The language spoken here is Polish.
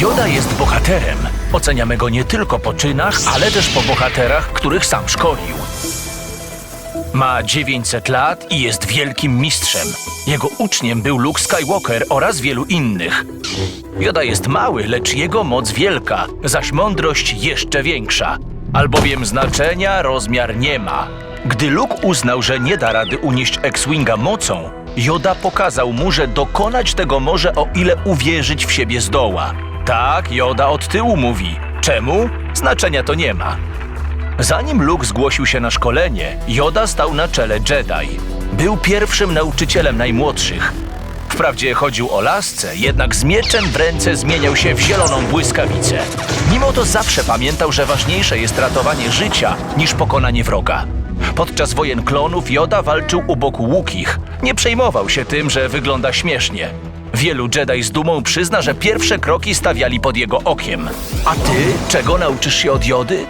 Joda jest bohaterem. Oceniamy go nie tylko po czynach, ale też po bohaterach, których sam szkolił. Ma 900 lat i jest wielkim mistrzem. Jego uczniem był Luke Skywalker oraz wielu innych. Joda jest mały, lecz jego moc wielka, zaś mądrość jeszcze większa. Albowiem znaczenia rozmiar nie ma. Gdy Luke uznał, że nie da rady unieść X-Winga mocą, Joda pokazał mu, że dokonać tego może o ile uwierzyć w siebie zdoła. Tak, Joda od tyłu mówi. Czemu? Znaczenia to nie ma. Zanim Luke zgłosił się na szkolenie, Joda stał na czele Jedi. Był pierwszym nauczycielem najmłodszych. Wprawdzie chodził o lasce, jednak z mieczem w ręce zmieniał się w zieloną błyskawicę. Mimo to zawsze pamiętał, że ważniejsze jest ratowanie życia niż pokonanie wroga. Podczas wojen klonów Joda walczył u boku Łukich. Nie przejmował się tym, że wygląda śmiesznie. Wielu Jedi z dumą przyzna, że pierwsze kroki stawiali pod jego okiem. A ty czego nauczysz się od Jody?